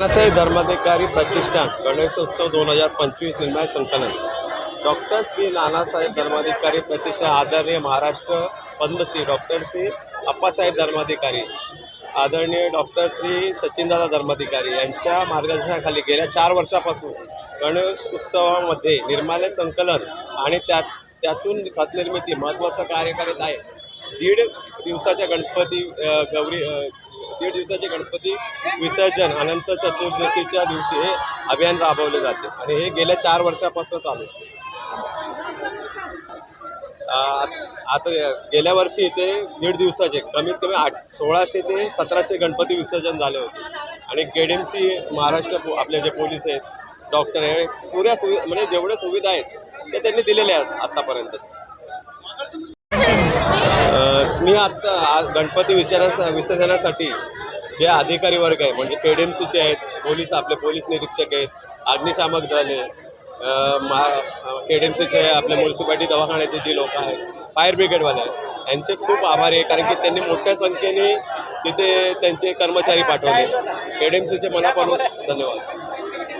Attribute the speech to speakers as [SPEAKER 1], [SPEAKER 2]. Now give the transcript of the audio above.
[SPEAKER 1] नानासाहेब धर्माधिकारी प्रतिष्ठान गणेशोत्सव दोन हजार पंचवीस निर्माण संकलन. डॉक्टर श्री नानासाहेब धर्माधिकारी प्रतिष्ठान आदरणीय महाराष्ट्र पद्मश्री डॉक्टर श्री अप्पासाहेब धर्माधिकारी आदरणीय डॉक्टर श्री सचिनदादा धर्माधिकारी यांच्या मार्गदर्शनाखाली गेल्या चार वर्षापासून गणेश उत्सवामध्ये निर्माल्य संकलन आणि त्यात त्यातून खतनिर्मिती महत्त्वाचं कार्य करत आहे. दीड दिवसाच्या गणपती गौरी दीड दिवसाचे गणपती विसर्जन अनंत चतुर्दशीच्या दिवशी हे अभियान राबवले जाते. आणि हे गेल्या चार वर्षापासून चालू आता गेल्या वर्षी इथे दीड दिवसाचे कमीत कमी आठ सोळाशे ते सतराशे गणपती विसर्जन झाले होते. आणि केडीएमसी महाराष्ट्र आपले जे पोलीस आहेत डॉक्टर आहे पुऱ्या सुवि म्हणजे जेवढ्या सुविधा आहेत ते त्यांनी दिलेल्या आहेत आत्तापर्यंत आम्ही आत्ता गणपती विचारा विसर्जनासाठी जे अधिकारी वर्ग आहे म्हणजे के डी एम सीचे आहेत पोलीस आपले पोलीस निरीक्षक आहेत अग्निशामक दल आहे अ, मा के डी एम सीचे आपले म्युन्सिपाल्टी दवाखान्याचे जी लोक आहेत फायर ब्रिगेडवाले आहेत यांचे खूप आभारी आहे कारण की त्यांनी मोठ्या संख्येने तिथे त्यांचे कर्मचारी पाठवले. के डी एम सीचे मनापासून धन्यवाद.